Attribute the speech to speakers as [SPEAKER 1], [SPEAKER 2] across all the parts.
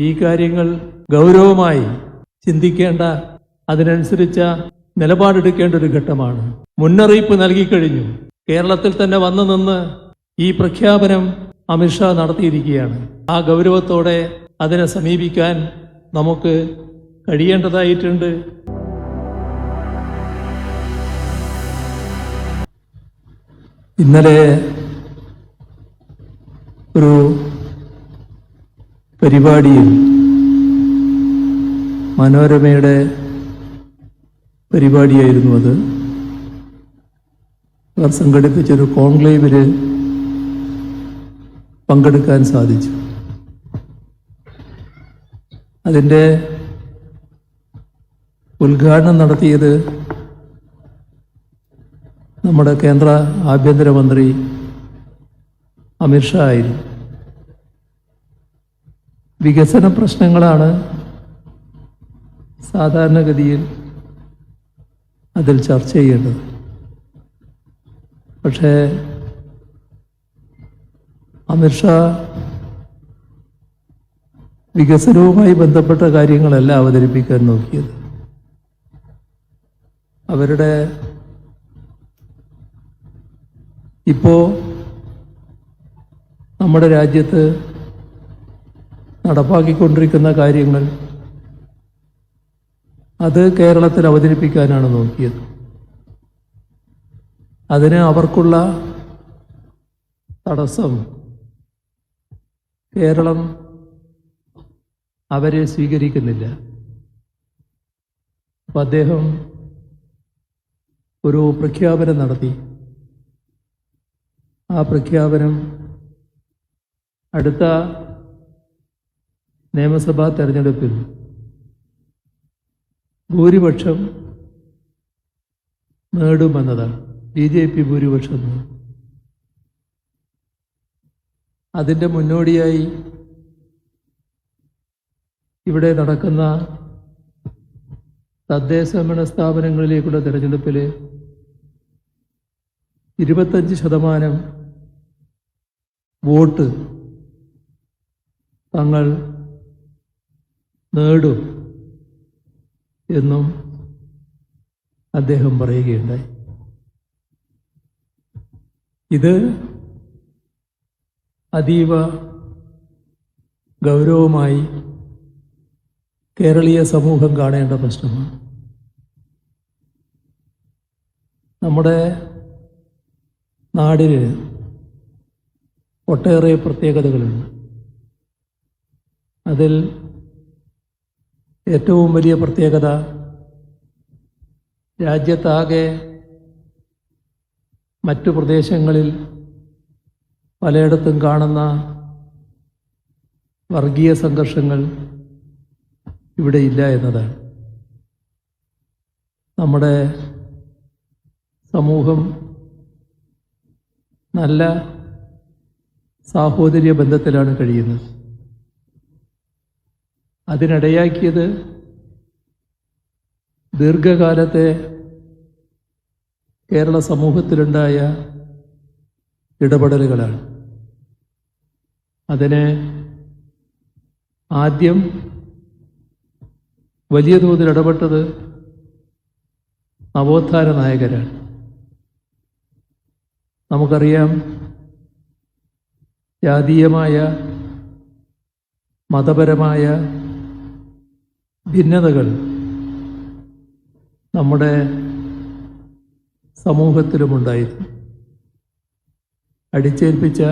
[SPEAKER 1] ഈ കാര്യങ്ങൾ ഗൗരവമായി ചിന്തിക്കേണ്ട അതിനനുസരിച്ച നിലപാടെടുക്കേണ്ട ഒരു ഘട്ടമാണ്. മുന്നറിയിപ്പ് നൽകിക്കഴിഞ്ഞു. കേരളത്തിൽ തന്നെ വന്നു നിന്ന് ഈ പ്രഖ്യാപനം അമിത്ഷാ നടത്തിയിരിക്കുകയാണ്. ആ ഗൗരവത്തോടെ അതിനെ സമീപിക്കാൻ നമുക്ക് കഴിയേണ്ടതായിട്ടുണ്ട്. ഇന്നലെ ഒരു പരിപാടിയിൽ മനോരമയുടെ പരിപാടിയായിരുന്നു അത്. അവർ സംഘടിപ്പിച്ചൊരു കോൺക്ലേവിൽ പങ്കെടുക്കാൻ സാധിച്ചു. അതിന്റെ ഉദ്ഘാടനം നടത്തിയത് നമ്മുടെ കേന്ദ്ര ആഭ്യന്തരമന്ത്രി അമിത്ഷാ ആയിരുന്നു. വികസന പ്രശ്നങ്ങളാണ് സാധാരണഗതിയിൽ അതിൽ ചർച്ച ചെയ്യേണ്ടത്. പക്ഷേ അമിത്ഷാ വികസനവുമായി ബന്ധപ്പെട്ട കാര്യങ്ങളല്ല അവതരിപ്പിക്കാൻ നോക്കിയത്. അവരുടെ ഇപ്പോ നമ്മുടെ രാജ്യത്ത് നടപ്പാക്കിക്കൊണ്ടിരിക്കുന്ന കാര്യങ്ങൾ അത് കേരളത്തിൽ അവതരിപ്പിക്കാനാണ് നോക്കിയത്. അതിന് അവർക്കുള്ള തടസ്സം കേരളം അവരെ സ്വീകരിക്കുന്നില്ല. അപ്പം അദ്ദേഹം ഒരു പ്രഖ്യാപനം നടത്തി. ആ പ്രഖ്യാപനം അടുത്ത നിയമസഭാ തെരഞ്ഞെടുപ്പിൽ ഭൂരിപക്ഷം നേടുമെന്നതാണ് ബി ജെ പി ഭൂരിപക്ഷം. അതിന്റെ മുന്നോടിയായി ഇവിടെ നടക്കുന്ന തദ്ദേശ ഭരണ സ്ഥാപനങ്ങളിലേക്കുള്ള തിരഞ്ഞെടുപ്പിൽ ഇരുപത്തഞ്ച് ശതമാനം വോട്ട് തങ്ങൾ നേടും എന്നും അദ്ദേഹം പറയുകയുണ്ടായി. ഇത് അതീവ ഗൗരവമായി കേരളീയ സമൂഹം കാണേണ്ട പ്രശ്നമാണ്. നമ്മുടെ നാടിന് ഒട്ടേറെ പ്രത്യേകതകളുണ്ട്. അതിൽ ഏറ്റവും വലിയ പ്രത്യേകത രാജ്യത്താകെ മറ്റു പ്രദേശങ്ങളിൽ പലയിടത്തും കാണുന്ന വർഗീയ സംഘർഷങ്ങൾ ഇവിടെ ഇല്ല എന്നതാണ് നമ്മുടെ സമൂഹം നല്ല സാഹോദര്യ ബന്ധത്തിലാണ് കഴിയുന്നത്. അതിനിടയാക്കിയത് ദീർഘകാലത്തെ കേരള സമൂഹത്തിലുണ്ടായ ഇടപെടലുകളാണ്. അതിനെ ആദ്യം വലിയ തോതിൽ ഇടപെട്ടത് നവോത്ഥാന നായകരാണ്. നമുക്കറിയാം ജാതീയമായ മതപരമായ ഭിന്നതകൾ നമ്മുടെ സമൂഹത്തിലുമുണ്ടായിരുന്നു. അടിച്ചേൽപ്പിച്ച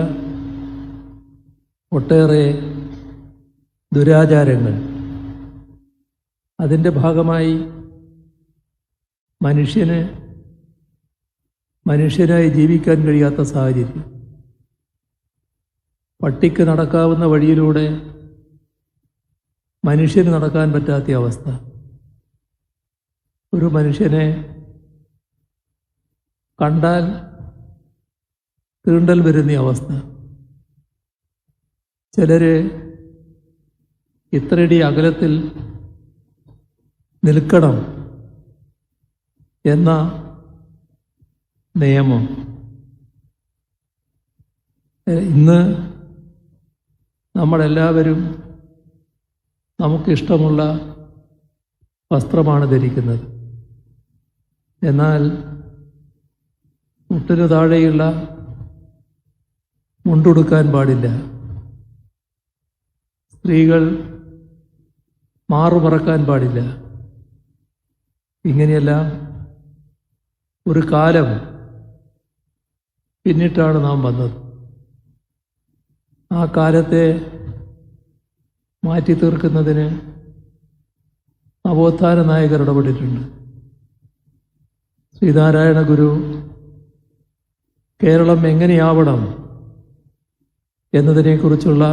[SPEAKER 1] ഒട്ടേറെ ദുരാചാരങ്ങൾ. അതിന്റെ ഭാഗമായി മനുഷ്യന് മനുഷ്യനായി ജീവിക്കാൻ കഴിയാത്ത സാഹചര്യം. പട്ടിക്ക് നടക്കാവുന്ന വഴിയിലൂടെ മനുഷ്യന് നടക്കാൻ പറ്റാത്ത അവസ്ഥ. ഒരു മനുഷ്യനെ കണ്ടാൽ തീണ്ടൽ വരുന്ന അവസ്ഥ. ചിലര് ഇത്രയടി അകലത്തിൽ നിൽക്കണം എന്ന നിയമം. ഇന്ന് നമ്മളെല്ലാവരും നമുക്കിഷ്ടമുള്ള വസ്ത്രമാണ് ധരിക്കുന്നത്. എന്നാൽ മുട്ടിന് താഴെയുള്ള മുണ്ടുടുക്കാൻ പാടില്ല. സ്ത്രീകൾ മാറുമറക്കാൻ പാടില്ല. ഇങ്ങനെയെല്ലാം ഒരു കാലം പിന്നിട്ടാണ് നാം വന്നത്. ആ കാലത്തെ മാറ്റി തീർക്കുന്നതിന് നവോത്ഥാന നായകർ ഇടപെട്ടിട്ടുണ്ട്. ശ്രീനാരായണ ഗുരു കേരളം എങ്ങനെയാവണം എന്നതിനെക്കുറിച്ചുള്ള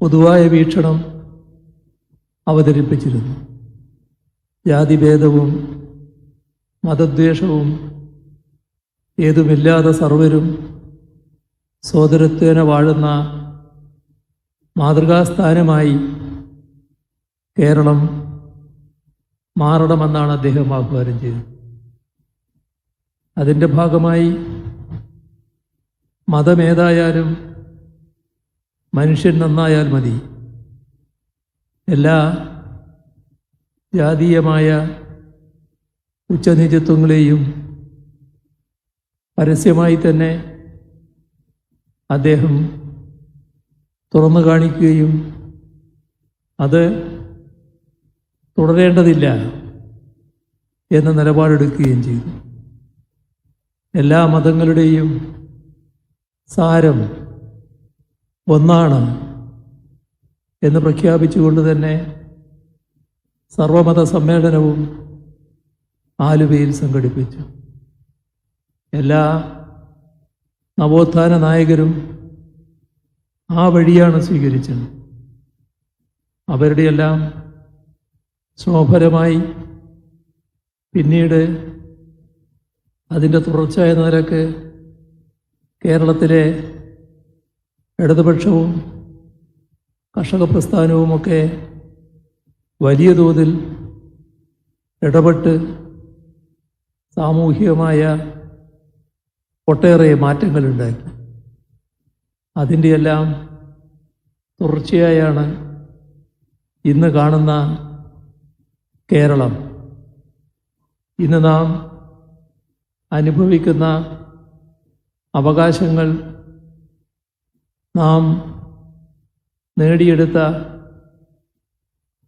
[SPEAKER 1] പൊതുവായ വീക്ഷണം അവതരിപ്പിച്ചിരുന്നു. ജാതിഭേദവും മതദ്വേഷവും ഏതുമില്ലാതെ സർവരും സോദരത്വേന വാഴുന്ന മാതൃകാസ്ഥാനമായി കേരളം മാറണമെന്നാണ് അദ്ദേഹം ആഹ്വാനം ചെയ്തത്. അതിന്റെ ഭാഗമായി മതമേതായാലും മനുഷ്യൻ നന്നായാൽ മതി. എല്ലാ ജാതീയമായ ഉച്ചനീചത്വങ്ങളെയും പരസ്യമായി തന്നെ അദ്ദേഹം തുറന്നു കാണിക്കുകയും അത് തുടരേണ്ടതില്ല എന്ന നിലപാടെടുക്കുകയും ചെയ്തു. എല്ലാ മതങ്ങളുടെയും സാരം ഒന്നാണ് എന്ന് പ്രഖ്യാപിച്ചുകൊണ്ട് തന്നെ സർവമത സമ്മേളനവും ആലുവയിൽ സംഘടിപ്പിച്ചു. എല്ലാ നവോത്ഥാന നായകരും ആ വഴിയാണ് സ്വീകരിച്ചത്. അവരുടെയെല്ലാം ശോഭരമായി പിന്നീട് അതിന്റെ തുടർച്ച നിലയ്ക്ക് കേരളത്തിലെ ഇടതുപക്ഷവും കർഷക പ്രസ്ഥാനവുമൊക്കെ വലിയ തോതിൽ ഇടപെട്ട് സാമൂഹികമായ ഒട്ടേറെ മാറ്റങ്ങളുണ്ടാക്കി. അതിന്റെയെല്ലാം തുടർച്ചയായാണ് ഇന്ന് കാണുന്ന കേരളം. ഇന്ന് നാം അനുഭവിക്കുന്ന അവകാശങ്ങൾ നാം നേടിയെടുത്ത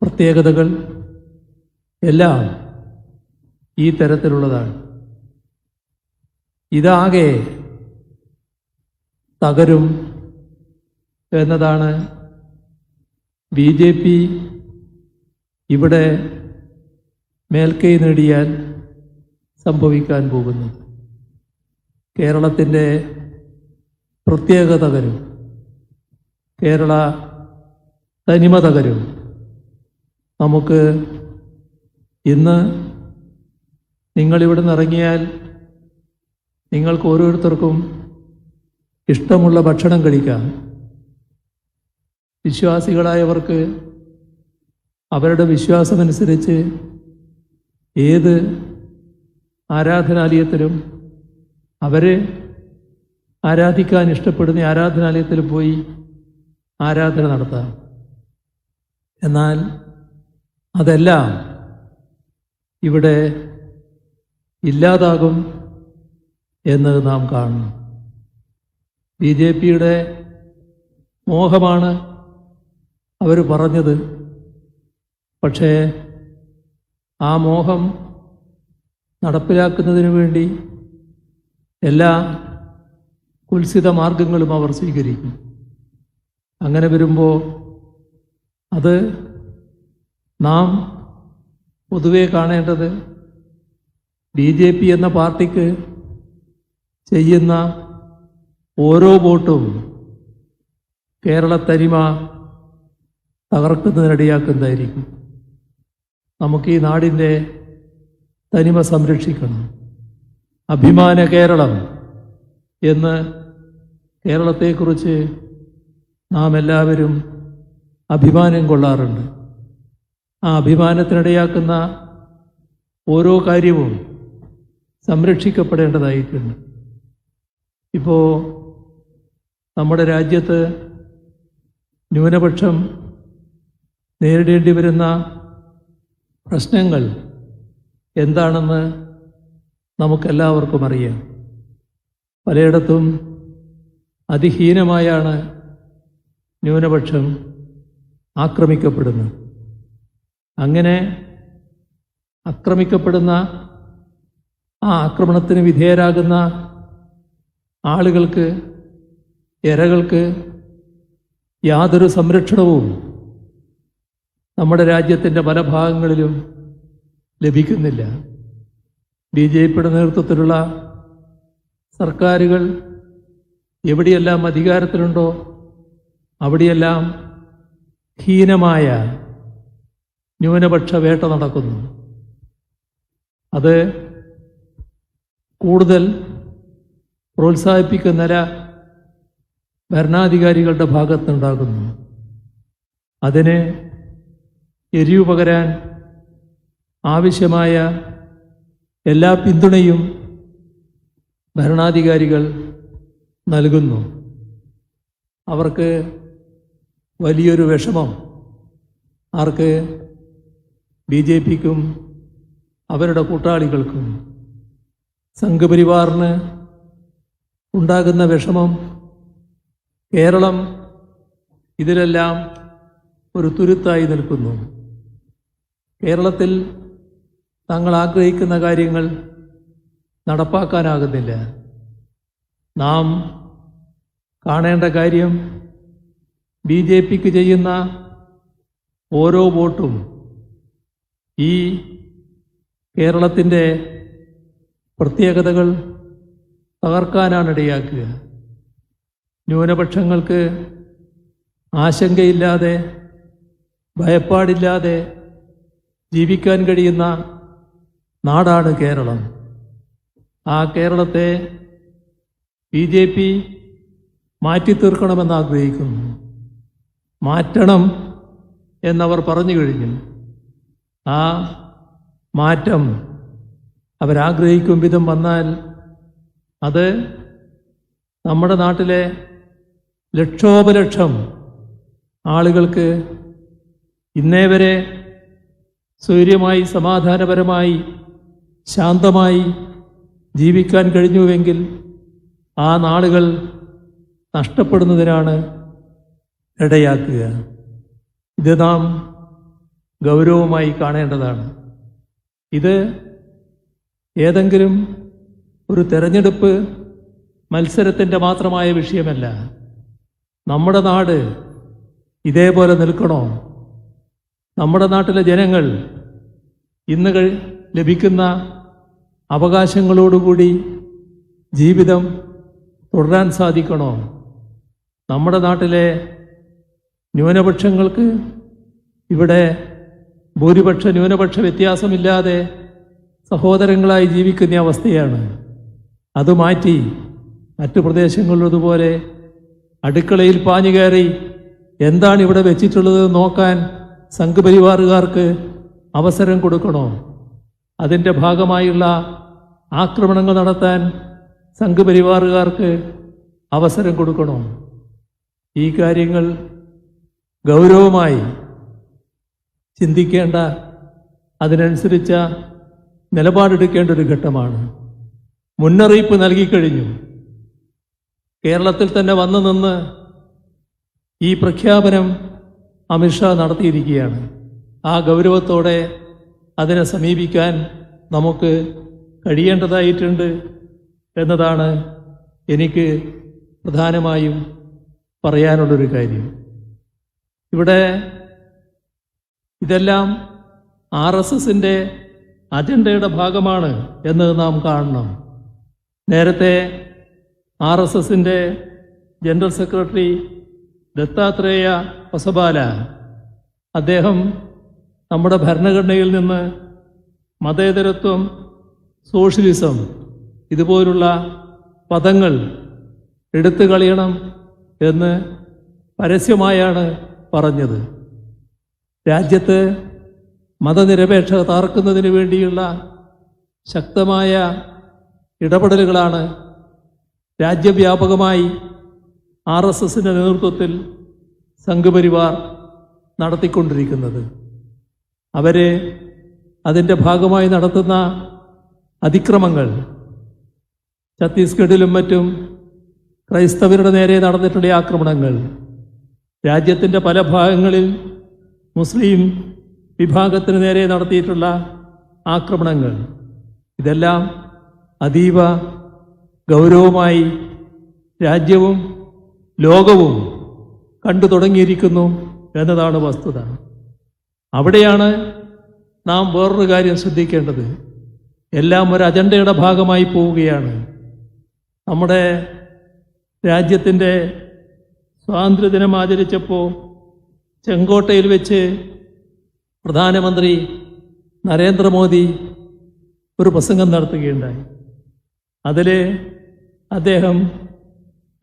[SPEAKER 1] പ്രത്യേകതകൾ എല്ലാം ഈ തരത്തിലുള്ളതാണ്. ഇതാകെ തകരും എന്നതാണ് ബി ജെ പി ഇവിടെ മേൽക്കൈ നേടിയാൽ സംഭവിക്കാൻ പോകുന്നത്. കേരളത്തിന്റെ പ്രത്യേക തകരും കേരള തനിമ തകരും നമുക്ക് ഇന്ന് നിങ്ങളിവിടെ നിറങ്ങിയാൽ നിങ്ങൾക്ക് ഓരോരുത്തർക്കും ഇഷ്ടമുള്ള ഭക്ഷണം കഴിക്കാം. വിശ്വാസികളായവർക്ക് അവരുടെ വിശ്വാസമനുസരിച്ച് ഏത് ആരാധനാലയത്തിലും അവരെ ആരാധിക്കാൻ ഇഷ്ടപ്പെടുന്ന ആരാധനാലയത്തിൽ പോയി ആരാധന നടത്താം. എന്നാൽ അതെല്ലാം ഇവിടെ ഇല്ലാതാകും എന്ന് നാം കാണുന്നു. ബി ജെ പിയുടെ മോഹമാണ് അവർ പറഞ്ഞത്. പക്ഷേ ആ മോഹം നടപ്പിലാക്കുന്നതിന് വേണ്ടി എല്ലാ കുൽസിത മാർഗങ്ങളും അവർ സ്വീകരിക്കും. അങ്ങനെ വരുമ്പോൾ അത് നാം പൊതുവെ കാണേണ്ടത് ബി ജെ പി എന്ന പാർട്ടിക്ക് ചെയ്യുന്ന ഓരോ വോട്ടും കേരള തകർക്കുന്നതിനിടയാക്കുന്നതായിരിക്കും നമുക്ക് ഈ നാടിന്റെ തനിമ സംരക്ഷിക്കണം. അഭിമാന കേരളം എന്ന് കേരളത്തെക്കുറിച്ച് നാം എല്ലാവരും അഭിമാനം കൊള്ളാറുണ്ട്. ആ അഭിമാനത്തിനിടയാക്കുന്ന ഓരോ കാര്യവും സംരക്ഷിക്കപ്പെടേണ്ടതായിട്ടുണ്ട്. ഇപ്പോൾ നമ്മുടെ രാജ്യത്ത് ന്യൂനപക്ഷം നേരിടേണ്ടി വരുന്ന പ്രശ്നങ്ങൾ എന്താണെന്ന് നമുക്കെല്ലാവർക്കും അറിയാം. പലയിടത്തും അതിഹീനമായാണ് ന്യൂനപക്ഷം ആക്രമിക്കപ്പെടുന്നത്. അങ്ങനെ ആക്രമിക്കപ്പെടുന്ന ആ ആക്രമണത്തിന് വിധേയരാകുന്ന ആളുകൾക്ക് ഇരകൾക്ക് യാതൊരു സംരക്ഷണവും നമ്മുടെ രാജ്യത്തിന്റെ പല ഭാഗങ്ങളിലും ലഭിക്കുന്നില്ല. ബി ജെ പിയുടെ നേതൃത്വത്തിലുള്ള സർക്കാരുകൾ എവിടെയെല്ലാം അധികാരത്തിലുണ്ടോ അവിടെയെല്ലാം ഹീനമായ ന്യൂനപക്ഷ വേട്ട നടക്കുന്നു. അത് കൂടുതൽ പ്രോത്സാഹിപ്പിക്കുന്ന നില ഭരണാധികാരികളുടെ ഭാഗത്തുണ്ടാകുന്നു അതിന് എരിവ് പകരാൻ ആവശ്യമായ എല്ലാ പിന്തുണയും ഭരണാധികാരികൾ നൽകുന്നു. അവർക്ക് വലിയൊരു വിഷമം. ആർക്ക് ബി ജെ പിക്കും അവരുടെ കൂട്ടാളികൾക്കും സംഘപരിവാറിന് ഉണ്ടാകുന്ന വിഷമം കേരളം ഇതിലെല്ലാം ഒരു തുരുത്തായി നിൽക്കുന്നു. കേരളത്തിൽ തങ്ങൾ ആഗ്രഹിക്കുന്ന കാര്യങ്ങൾ നടപ്പാക്കാനാകുന്നില്ല. നാം കാണേണ്ട കാര്യം ബി ജെ പിക്ക് ചെയ്യുന്ന ഓരോ വോട്ടും ഈ കേരളത്തിന്റെ പ്രത്യേകതകൾ തകർക്കാനാണ് ഇടയാക്കുക. ന്യൂനപക്ഷങ്ങൾക്ക് ആശങ്കയില്ലാതെ ഭയപ്പാടില്ലാതെ ജീവിക്കാൻ കഴിയുന്ന നാടാണ് കേരളം. ആ കേരളത്തെ ബി ജെ പി മാറ്റി തീർക്കണമെന്നാഗ്രഹിക്കുന്നു മാറ്റണം എന്നവർ പറഞ്ഞു കഴിഞ്ഞു. ആ മാറ്റം അവരാഗ്രഹിക്കും വിധം വന്നാൽ അത് നമ്മുടെ നാട്ടിലെ ലക്ഷോപലക്ഷം ആളുകൾക്ക് ഇന്നേ വരെ സ്വൈര്യമായി സമാധാനപരമായി ശാന്തമായി ജീവിക്കാൻ കഴിഞ്ഞുവെങ്കിൽ ആ നാളുകൾ നഷ്ടപ്പെടുന്നതിനാണ് ഇടയാക്കുക. ഇത് നാം ഗൗരവമായി കാണേണ്ടതാണ്. ഇത് ഏതെങ്കിലും ഒരു തെരഞ്ഞെടുപ്പ് മത്സരത്തിന്റെ മാത്രമായ വിഷയമല്ല. നമ്മുടെ നാട് ഇതേപോലെ നിൽക്കണോ? നമ്മുടെ നാട്ടിലെ ജനങ്ങൾ ഇന്ന് ലഭിക്കുന്ന അവകാശങ്ങളോടുകൂടി ജീവിതം തുടരാൻ സാധിക്കണോ? നമ്മുടെ നാട്ടിലെ ന്യൂനപക്ഷങ്ങൾക്ക് ഇവിടെ ഭൂരിപക്ഷ ന്യൂനപക്ഷ വ്യത്യാസമില്ലാതെ സഹോദരങ്ങളായി ജീവിക്കുന്ന അവസ്ഥയാണ്. അത് മാറ്റി മറ്റു പ്രദേശങ്ങളിലതുപോലെ അടുക്കളയിൽ പാഞ്ഞു കയറി എന്താണ് ഇവിടെ വെച്ചിട്ടുള്ളത് നോക്കാൻ സംഘപരിവാറുകാർക്ക് അവസരം കൊടുക്കണോ? അതിന്റെ ഭാഗമായുള്ള ആക്രമണങ്ങൾ നടത്താൻ സംഘപരിവാറുകാർക്ക് അവസരം കൊടുക്കണോ? ഈ കാര്യങ്ങൾ ഗൗരവമായി ചിന്തിക്കേണ്ട അതിനനുസരിച്ച നിലപാടെടുക്കേണ്ട ഒരു ഘട്ടമാണ്. മുന്നറിയിപ്പ് നൽകിക്കഴിഞ്ഞു കേരളത്തിൽ തന്നെ വന്നു നിന്ന് ഈ പ്രഖ്യാപനം അമിത്ഷാ നടത്തിയിരിക്കുകയാണ്. ആ ഗൗരവത്തോടെ അതിനെ സമീപിക്കാൻ നമുക്ക് കഴിയേണ്ടതായിട്ടുണ്ട് എന്നതാണ് എനിക്ക് പ്രധാനമായും പറയാനുള്ളൊരു കാര്യം. ഇവിടെ ഇതെല്ലാം ആർ എസ് എസിന്റെ അജണ്ടയുടെ ഭാഗമാണ് എന്ന് നാം കാണണം. നേരത്തെ ആർ എസ് എസിന്റെ ജനറൽ സെക്രട്ടറി ദത്താത്രേയ ഹൊസബാല അദ്ദേഹം നമ്മുടെ ഭരണഘടനയിൽ നിന്ന് മതേതരത്വം സോഷ്യലിസം ഇതുപോലുള്ള പദങ്ങൾ എടുത്തു കളയണം എന്ന് പരസ്യമായാണ് പറഞ്ഞത്. രാജ്യത്ത് മതനിരപേക്ഷത താർക്കുന്നതിന് വേണ്ടിയുള്ള ശക്തമായ ഇടപെടലുകളാണ് രാജ്യവ്യാപകമായി ആർ എസ് എസിന്റെ നേതൃത്വത്തിൽ സംഘപരിവാർ നടത്തിക്കൊണ്ടിരിക്കുന്നത്. അവരെ അതിന്റെ ഭാഗമായി നടത്തുന്ന അതിക്രമങ്ങൾ ഛത്തീസ്ഗഡിലും മറ്റും ക്രൈസ്തവരുടെ നേരെ നടന്നിട്ടുള്ള ആക്രമണങ്ങൾ രാജ്യത്തിന്റെ പല ഭാഗങ്ങളിൽ മുസ്ലിം വിഭാഗത്തിന് നേരെ നടത്തിയിട്ടുള്ള ആക്രമണങ്ങൾ ഇതെല്ലാം അതീവ ഗൗരവമായി രാജ്യവും ലോകവും കണ്ടു തുടങ്ങിയിരിക്കുന്നു എന്നതാണ് വസ്തുത. അവിടെയാണ് നാം വേറൊരു കാര്യം ശ്രദ്ധിക്കേണ്ടത്. എല്ലാം ഒരു അജണ്ടയുടെ ഭാഗമായി പോവുകയാണ്. നമ്മുടെ രാജ്യത്തിന്റെ സ്വാതന്ത്ര്യദിനം ആചരിച്ചപ്പോൾ ചെങ്കോട്ടയിൽ വെച്ച് പ്രധാനമന്ത്രി നരേന്ദ്രമോദി ഒരു പ്രസംഗം നടത്തുകയുണ്ടായി. അതിൽ അദ്ദേഹം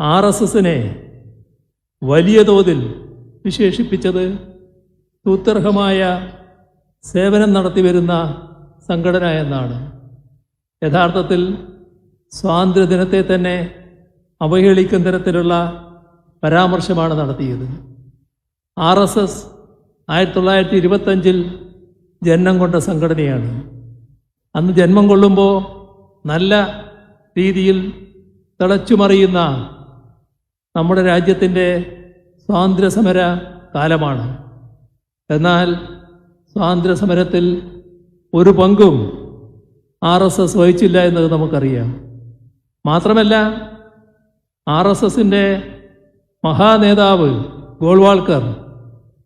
[SPEAKER 1] ആർ എസ് എസിനെ വലിയ തോതിൽ വിശേഷിപ്പിച്ചത് സൂത്രർഹമായ സേവനം നടത്തിവരുന്ന സംഘടന എന്നാണ് യഥാർത്ഥത്തിൽ സ്വാതന്ത്ര്യദിനത്തെ തന്നെ അവഹേളിക്കുന്ന തരത്തിലുള്ള പരാമർശമാണ് നടത്തിയത്. ആർ എസ് എസ് ആയിരത്തി തൊള്ളായിരത്തി ഇരുപത്തഞ്ചിൽ ജന്മം കൊണ്ട സംഘടനയാണ്. അന്ന് ജന്മം കൊള്ളുമ്പോൾ നല്ല രീതിയിൽ തിളച്ചുമറിയുന്ന നമ്മുടെ രാജ്യത്തിന്റെ സ്വാതന്ത്ര്യ സമര കാലമാണ്. എന്നാൽ സ്വാതന്ത്ര്യ സമരത്തിൽ ഒരു പങ്കും ആർ എസ് എസ് വഹിച്ചില്ല എന്നത് നമുക്കറിയാം. മാത്രമല്ല ആർ എസ് എസിന്റെ മഹാനേതാവ് ഗോൾവാൾക്കർ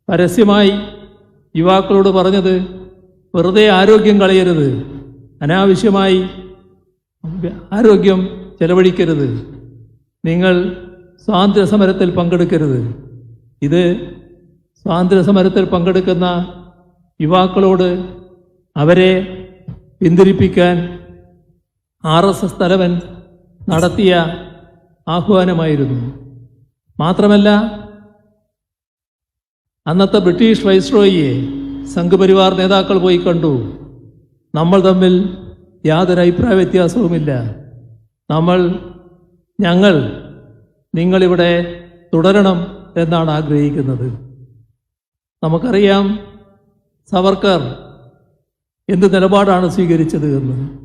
[SPEAKER 1] പരസ്യമായി യുവാക്കളോട് പറഞ്ഞത് വെറുതെ ആരോഗ്യം കളയരുത്. അനാവശ്യമായി ആരോഗ്യം ചെലവഴിക്കരുത്. നിങ്ങൾ സ്വാതന്ത്ര്യ സമരത്തിൽ പങ്കെടുക്കരുത്. ഇത് സ്വാതന്ത്ര്യ സമരത്തിൽ പങ്കെടുക്കുന്ന യുവാക്കളോട് അവരെ പിന്തിരിപ്പിക്കാൻ ആർ എസ് എസ് തലവൻ നടത്തിയ ആഹ്വാനമായിരുന്നു. മാത്രമല്ല അന്നത്തെ ബ്രിട്ടീഷ് വൈസ്രോയിയെ സംഘപരിവാർ നേതാക്കൾ പോയി കണ്ടു. നമ്മൾ തമ്മിൽ യാതൊരു അഭിപ്രായ വ്യത്യാസവുമില്ല. നമ്മൾ ഞങ്ങൾ നിങ്ങളിവിടെ തുടരണം എന്നാണ് ആഗ്രഹിക്കുന്നത്. നമുക്കറിയാം സവർക്കർ എന്ത് നിലപാടാണ് സ്വീകരിച്ചത് എന്ന്.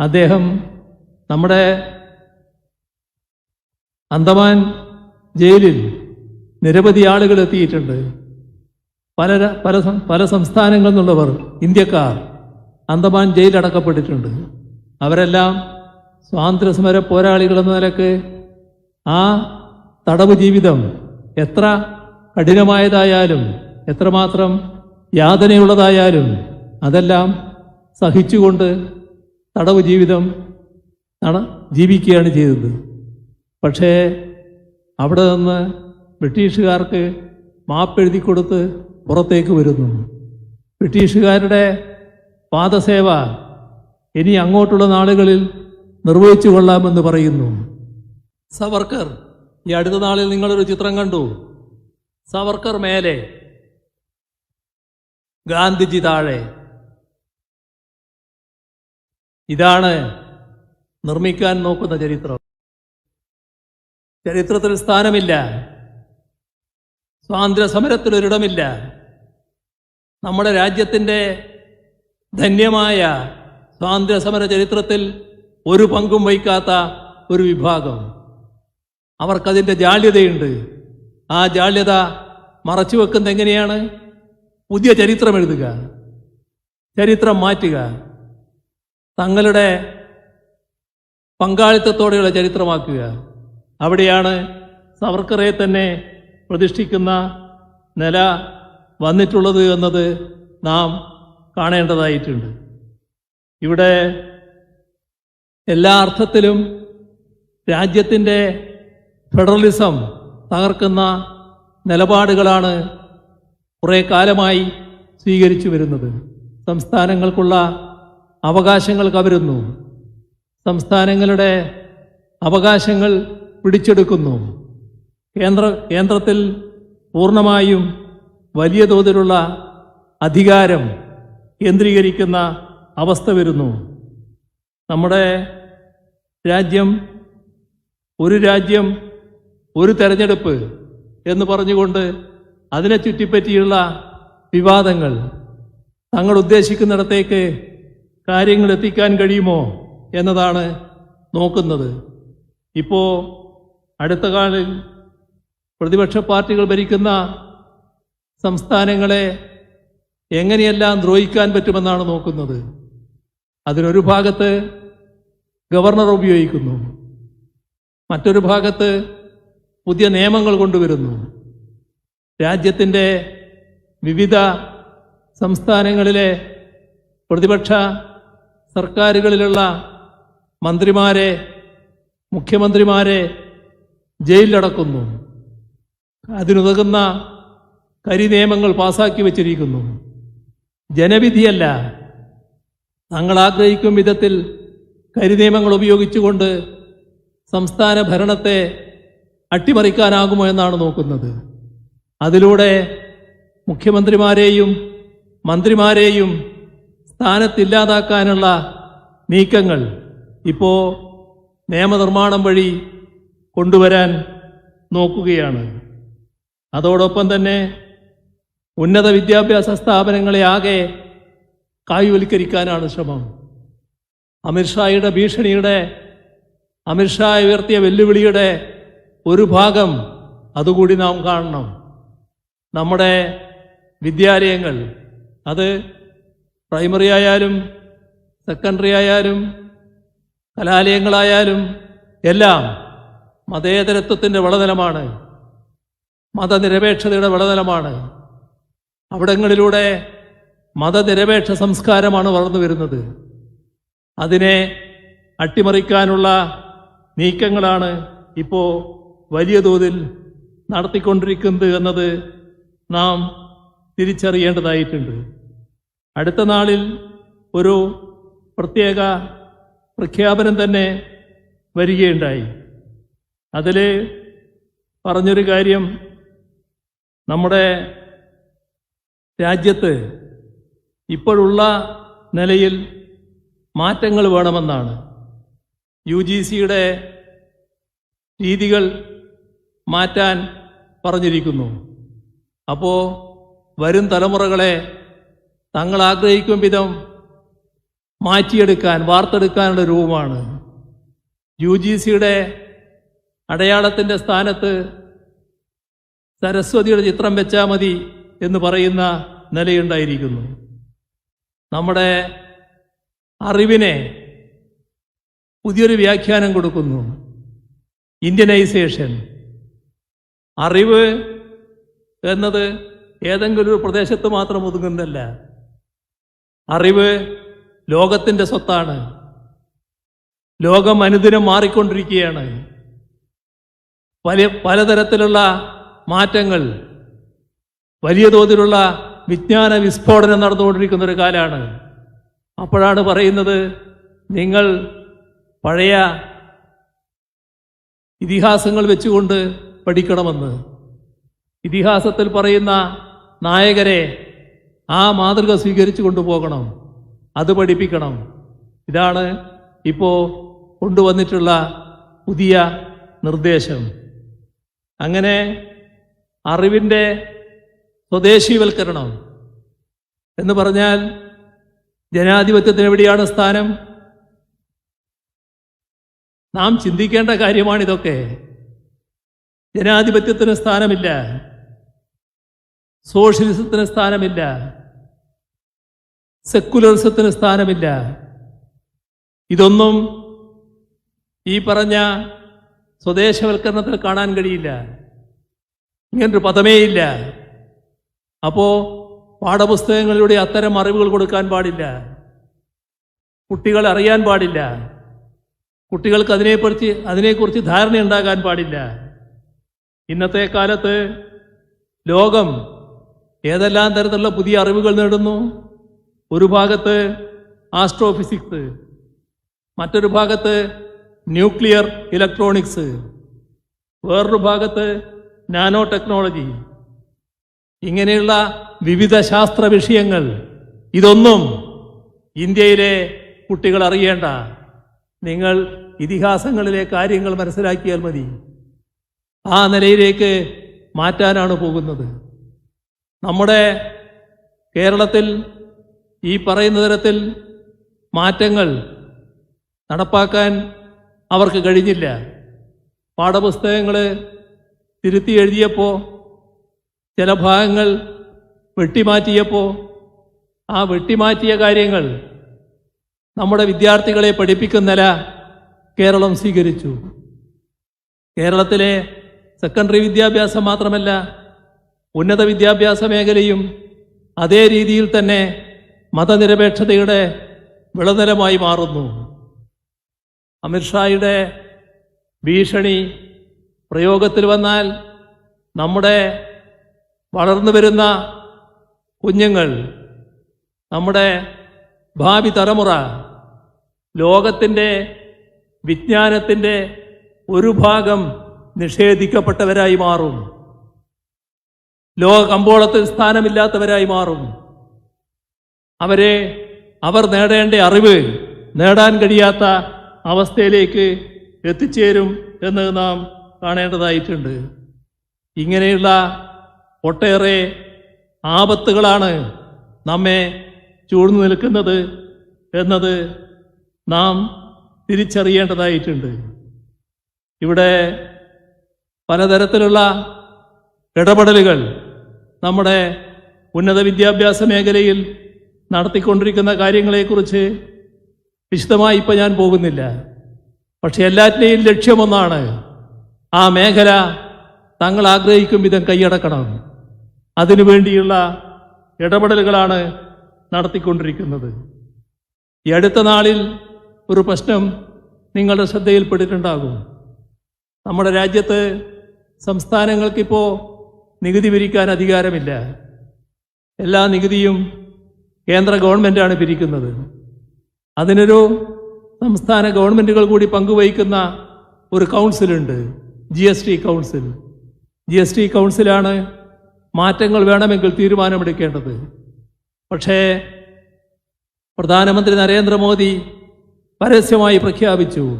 [SPEAKER 1] അദ്ദേഹം നമ്മുടെ അന്തമാൻ ജയിലിൽ നിരവധി ആളുകൾ എത്തിയിട്ടുണ്ട്. പല പല പല സംസ്ഥാനങ്ങളിൽ നിന്നുള്ളവർ ഇന്ത്യക്കാർ അന്തമാൻ ജയിലടക്കപ്പെട്ടിട്ടുണ്ട്. അവരെല്ലാം സ്വാതന്ത്ര്യസമര പോരാളികളെന്ന നിലയ്ക്ക് ആ തടവ് ജീവിതം എത്ര കഠിനമായതായാലും എത്രമാത്രം യാതനയുള്ളതായാലും അതെല്ലാം സഹിച്ചുകൊണ്ട് തടവ് ജീവിതം ജീവിക്കുകയാണ് ചെയ്തത്. പക്ഷേ അവിടെ നിന്ന് ബ്രിട്ടീഷുകാർക്ക് മാപ്പെഴുതി കൊടുത്ത് പുറത്തേക്ക് വരുന്നു. ബ്രിട്ടീഷുകാരുടെ പാദസേവ ഇനി അങ്ങോട്ടുള്ള നാളുകളിൽ നിർവഹിച്ചു കൊള്ളാമെന്ന് പറയുന്നു. സവർക്കർ ഈ അടുത്ത നാളിൽ നിങ്ങളൊരു ചിത്രം കണ്ടു. സവർക്കർ മേലെ. ഗാന്ധിജി താഴെ. ഇതാണ് നിർമ്മിക്കാൻ നോക്കുന്ന ചരിത്രം. ചരിത്രത്തിൽ സ്ഥാനമില്ല. സ്വാതന്ത്ര്യ സമരത്തിൽ ഒരിടമില്ല നമ്മുടെ രാജ്യത്തിന്റെ ധന്യമായ സ്വാതന്ത്ര്യ സമര ചരിത്രത്തിൽ ഒരു പങ്കും വഹിക്കാത്ത ഒരു വിഭാഗം. അവർക്കതിന്റെ ജാള്യതയുണ്ട്. ആ ജാള്യത മറച്ചു വെക്കുന്നത് എങ്ങനെയാണ്? പുതിയ ചരിത്രം എഴുതുക. ചരിത്രം മാറ്റുക. തങ്ങളുടെ പങ്കാളിത്തത്തോടെയുള്ള ചരിത്രമാക്കുക. അവിടെയാണ് സവർക്കറെ തന്നെ പ്രതിഷ്ഠിക്കുന്ന നില വന്നിട്ടുള്ളത് എന്നത് നാം കാണേണ്ടതായിട്ടുണ്ട്. ഇവിടെ എല്ലാ അർത്ഥത്തിലും രാജ്യത്തിന്റെ ഫെഡറലിസം തകർക്കുന്ന നിലപാടുകളാണ് കുറേ കാലമായി സ്വീകരിച്ചു വരുന്നത്. സംസ്ഥാനങ്ങൾക്കുള്ള അവകാശങ്ങൾ കവരുന്നു. സംസ്ഥാനങ്ങളുടെ അവകാശങ്ങൾ പിടിച്ചെടുക്കുന്നു. കേന്ദ്ര കേന്ദ്രത്തിൽ പൂർണമായും വലിയ തോതിലുള്ള അധികാരം കേന്ദ്രീകരിക്കുന്ന അവസ്ഥ വരുന്നു. നമ്മുടെ രാജ്യം ഒരു രാജ്യം ഒരു തെരഞ്ഞെടുപ്പ് എന്ന് പറഞ്ഞുകൊണ്ട് അതിനെ ചുറ്റിപ്പറ്റിയുള്ള വിവാദങ്ങൾ തങ്ങൾ ഉദ്ദേശിക്കുന്നിടത്തേക്ക് കാര്യങ്ങൾ എത്തിക്കാൻ കഴിയുമോ എന്നതാണ് നോക്കുന്നത്. ഇപ്പോൾ അടുത്ത കാലിൽ പ്രതിപക്ഷ പാർട്ടികൾ ഭരിക്കുന്ന സംസ്ഥാനങ്ങളെ എങ്ങനെയെല്ലാം ദ്രോഹിക്കാൻ പറ്റുമെന്നാണ് നോക്കുന്നത്. അതിനൊരു ഭാഗത്ത് ഗവർണർ ഉപയോഗിക്കുന്നു. മറ്റൊരു ഭാഗത്ത് പുതിയ നിയമങ്ങൾ കൊണ്ടുവരുന്നു. രാജ്യത്തിന്റെ വിവിധ സംസ്ഥാനങ്ങളിലെ പ്രതിപക്ഷ സർക്കാരുകളിലുള്ള മന്ത്രിമാരെ മുഖ്യമന്ത്രിമാരെ ജയിലിലടക്കുന്നു. അതിനുതകുന്ന കരി നിയമങ്ങൾ പാസാക്കി വച്ചിരിക്കുന്നു. ജനവിധിയല്ല. തങ്ങൾ ആഗ്രഹിക്കും വിധത്തിൽ കരി നിയമങ്ങൾ ഉപയോഗിച്ചുകൊണ്ട് സംസ്ഥാന ഭരണത്തെ അട്ടിമറിക്കാനാകുമോ എന്നാണ് നോക്കുന്നത്. അതിലൂടെ മുഖ്യമന്ത്രിമാരെയും മന്ത്രിമാരെയും സ്ഥാനത്തില്ലാതാക്കാനുള്ള നീക്കങ്ങൾ ഇപ്പോൾ നിയമനിർമ്മാണം വഴി കൊണ്ടുവരാൻ നോക്കുകയാണ്. അതോടൊപ്പം തന്നെ ഉന്നത വിദ്യാഭ്യാസ സ്ഥാപനങ്ങളെ ആകെ കായ്വൽക്കരിക്കാനാണ് ശ്രമം. അമിത്ഷായുടെ ഭീഷണിയുടെ അമിത്ഷാ ഉയർത്തിയ വെല്ലുവിളിയുടെ ഒരു ഭാഗം അതുകൂടി നാം കാണണം. നമ്മുടെ വിദ്യാലയങ്ങൾ അത് പ്രൈമറി ആയാലും സെക്കൻഡറി ആയാലും കലാലയങ്ങളായാലും എല്ലാം മതേതരത്വത്തിന്റെ വളതലമാണ് മതനിരപേക്ഷതയുടെ വളതലമാണ് അവിടങ്ങളിലൂടെ മതനിരപേക്ഷ സംസ്കാരമാണ് വളർന്നു വരുന്നത്. അതിനെ അട്ടിമറിക്കാനുള്ള നീക്കങ്ങളാണ് ഇപ്പോൾ വലിയ തോതിൽ നടത്തിക്കൊണ്ടിരിക്കുന്നത് എന്നത് നാം തിരിച്ചറിയേണ്ടതായിട്ടുണ്ട്. അടുത്ത നാളിൽ ഒരു പ്രത്യേക പ്രഖ്യാപനം തന്നെ വരികയുണ്ടായി. അതിൽ പറഞ്ഞൊരു കാര്യം നമ്മുടെ രാജ്യത്ത് ഇപ്പോഴുള്ള നിലയിൽ മാറ്റങ്ങൾ വേണമെന്നാണ്. യു ജി സിയുടെ രീതികൾ മാറ്റാൻ പറഞ്ഞിരിക്കുന്നു. അപ്പോൾ വരും തലമുറകളെ തങ്ങൾ ആഗ്രഹിക്കും വിധം മാറ്റിയെടുക്കാൻ വാർത്തെടുക്കാനുള്ള രൂപമാണ്. യു ജി സിയുടെ അടയാളത്തിന്റെ സ്ഥാനത്ത് സരസ്വതിയുടെ ചിത്രം വെച്ചാൽ മതി എന്ന് പറയുന്ന നിലയുണ്ടായിരിക്കുന്നു. നമ്മുടെ അറിവിനെ പുതിയൊരു വ്യാഖ്യാനം കൊടുക്കുന്നു. ഇന്ത്യനൈസേഷൻ. അറിവ് എന്നത് ഏതെങ്കിലും ഒരു പ്രദേശത്ത് മാത്രം ഒതുങ്ങുന്നതല്ല. അറിവ് ലോകത്തിന്റെ സ്വത്താണ്. ലോകം അനുദിനം മാറിക്കൊണ്ടിരിക്കുകയാണ്. പല പലതരത്തിലുള്ള മാറ്റങ്ങൾ വലിയ തോതിലുള്ള വിജ്ഞാന വിസ്ഫോടനം നടന്നുകൊണ്ടിരിക്കുന്ന ഒരു കാലമാണ് അപ്പോഴാണ് പറയുന്നത് നിങ്ങൾ പഴയ ഇതിഹാസങ്ങൾ വെച്ചുകൊണ്ട് പഠിക്കണമെന്ന്. ഇതിഹാസത്തിൽ പറയുന്ന നായകരെ ആ മാതൃക സ്വീകരിച്ചു കൊണ്ടുപോകണം. അത് പഠിപ്പിക്കണം. ഇതാണ് ഇപ്പോൾ കൊണ്ടുവന്നിട്ടുള്ള പുതിയ നിർദ്ദേശം. അങ്ങനെ അറിവിന്റെ സ്വദേശീവൽക്കരണം എന്ന് പറഞ്ഞാൽ ജനാധിപത്യത്തിന് എവിടെയാണ് സ്ഥാനം? നാം ചിന്തിക്കേണ്ട കാര്യമാണിതൊക്കെ. ജനാധിപത്യത്തിന് സ്ഥാനമില്ല. സോഷ്യലിസത്തിന് സ്ഥാനമില്ല. സെക്കുലറിസത്തിന് സ്ഥാനമില്ല. ഇതൊന്നും ഈ പറഞ്ഞ സ്വദേശവൽക്കരണത്തിൽ കാണാൻ കഴിയില്ല. ഇങ്ങനൊരു പദമേയില്ല അപ്പോൾ പാഠപുസ്തകങ്ങളിലൂടെ അത്തരം അറിവുകൾ കൊടുക്കാൻ പാടില്ല. കുട്ടികൾ അറിയാൻ പാടില്ല. കുട്ടികൾക്ക് അതിനെക്കുറിച്ച് അതിനെക്കുറിച്ച് ധാരണയുണ്ടാകാൻ പാടില്ല. ഇന്നത്തെ കാലത്ത് ലോകം ഏതെല്ലാം തരത്തിലുള്ള പുതിയ അറിവുകൾ നേടുന്നു? ഒരു ഭാഗത്ത് ആസ്ട്രോഫിസിക്സ് മറ്റൊരു ഭാഗത്ത് ന്യൂക്ലിയർ ഇലക്ട്രോണിക്സ് വേറൊരു ഭാഗത്ത് നാനോ ടെക്നോളജി. ഇങ്ങനെയുള്ള വിവിധ ശാസ്ത്ര വിഷയങ്ങൾ ഇതൊന്നും ഇന്ത്യയിലെ കുട്ടികൾ അറിയേണ്ട. നിങ്ങൾ ഇതിഹാസങ്ങളിലെ കാര്യങ്ങൾ മനസ്സിലാക്കിയാൽ മതി. ആ നിലയിലേക്ക് മാറ്റാനാണ് പോകുന്നത്. നമ്മുടെ കേരളത്തിൽ ഈ പറയുന്ന തരത്തിൽ മാറ്റങ്ങൾ നടപ്പാക്കാൻ അവർക്ക് കഴിഞ്ഞില്ല. പാഠപുസ്തകങ്ങൾ തിരുത്തി എഴുതിയപ്പോൾ ചില ഭാഗങ്ങൾ വെട്ടിമാറ്റിയപ്പോൾ ആ വെട്ടിമാറ്റിയ കാര്യങ്ങൾ നമ്മുടെ വിദ്യാർത്ഥികളെ പഠിപ്പിക്കുന്ന നില കേരളം സ്വീകരിച്ചു. കേരളത്തിലെ സെക്കൻഡറി വിദ്യാഭ്യാസം മാത്രമല്ല ഉന്നത വിദ്യാഭ്യാസ മേഖലയും അതേ രീതിയിൽ തന്നെ മതനിരപേക്ഷതയുടെ വിളനിലമായി മാറുന്നു. അമിത്ഷായുടെ ഭീഷണി പ്രയോഗത്തിൽ വന്നാൽ നമ്മുടെ വളർന്നു വരുന്ന കുഞ്ഞുങ്ങൾ നമ്മുടെ ഭാവി തലമുറ ലോകത്തിന്റെ വിജ്ഞാനത്തിന്റെ ഒരു ഭാഗം നിഷേധിക്കപ്പെട്ടവരായി മാറും. ലോക കമ്പോളത്തിൽ സ്ഥാനമില്ലാത്തവരായി മാറും. അവരെ അവർ നേടേണ്ട അറിവ് നേടാൻ കഴിയാത്ത അവസ്ഥയിലേക്ക് എത്തിച്ചേരും എന്ന് നാം കാണേണ്ടതായിട്ടുണ്ട്. ഇങ്ങനെയുള്ള ഒട്ടേറെ ആപത്തുകളാണ് നമ്മെ ചൂഴ്ന്നു നിൽക്കുന്നത് എന്നത് നാം തിരിച്ചറിയേണ്ടതായിട്ടുണ്ട്. ഇവിടെ പലതരത്തിലുള്ള ഇടപെടലുകൾ നമ്മുടെ ഉന്നത വിദ്യാഭ്യാസ മേഖലയിൽ നടത്തിക്കൊണ്ടിരിക്കുന്ന കാര്യങ്ങളെക്കുറിച്ച് വിശദമായി ഇപ്പം ഞാൻ പോകുന്നില്ല. പക്ഷെ എല്ലാറ്റിനെയും ലക്ഷ്യമൊന്നാണ് ആ മേഖല തങ്ങൾ ആഗ്രഹിക്കും വിധം കൈയടക്കണം. അതിനുവേണ്ടിയുള്ള ഇടപെടലുകളാണ് നടത്തിക്കൊണ്ടിരിക്കുന്നത്. ഈ അടുത്ത നാളിൽ ഒരു പ്രശ്നം നിങ്ങളുടെ ശ്രദ്ധയിൽപ്പെട്ടിട്ടുണ്ടാകും. നമ്മുടെ രാജ്യത്ത് സംസ്ഥാനങ്ങൾക്കിപ്പോൾ നികുതി പിരിക്കാൻ അധികാരമില്ല. എല്ലാ നികുതിയും കേന്ദ്ര ഗവൺമെന്റാണ് പിരിക്കുന്നത്. അതിനൊരു സംസ്ഥാന ഗവൺമെന്റുകൾ കൂടി പങ്കുവഹിക്കുന്ന ഒരു കൗൺസിലുണ്ട് G S T council. G S T കൗൺസിലാണ് മാറ്റങ്ങൾ വേണമെങ്കിൽ തീരുമാനമെടുക്കേണ്ടത്. പക്ഷേ പ്രധാനമന്ത്രി നരേന്ദ്രമോദി പരസ്യമായി പ്രഖ്യാപിച്ചു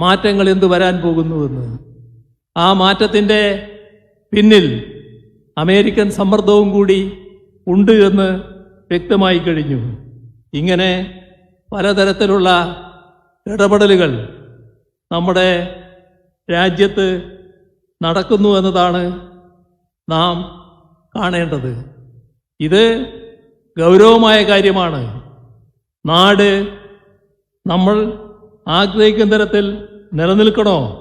[SPEAKER 1] മാറ്റങ്ങൾ എന്തു വരാൻ പോകുന്നുവെന്ന്. ആ മാറ്റത്തിന്റെ പിന്നിൽ അമേരിക്കൻ സമ്മർദ്ദവും കൂടി ഉണ്ട് എന്ന് വ്യക്തമായി കഴിഞ്ഞു. ഇങ്ങനെ പലതരത്തിലുള്ള ഇടപെടലുകൾ നമ്മുടെ രാജ്യത്ത് നടക്കുന്നു എന്നതാണ് നാം കാണേണ്ടത്. ഇത് ഗൗരവമായ കാര്യമാണ്. നാട് നമ്മൾ ആഗ്രഹിക്കുന്ന തരത്തിൽ നിലനിൽക്കണോ?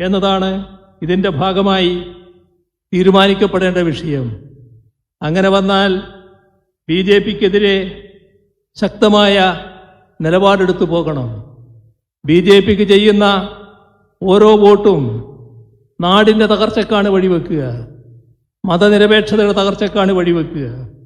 [SPEAKER 1] എന്നതാണ് ഇതിന്റെ ഭാഗമായി തീരുമാനിക്കപ്പെടേണ്ട വിഷയം. അങ്ങനെ വന്നാൽ ബി ജെ പിക്കെതിരെ ശക്തമായ നിലപാടെടുത്തു പോകണം. ബി ജെ പിക്ക് ചെയ്യുന്ന ഓരോ വോട്ടും നാടിന്റെ തകർച്ചക്കാണ് വഴിവെക്കുക. മതനിരപേക്ഷതയുടെ തകർച്ചക്കാണ് വഴിവെക്കുക.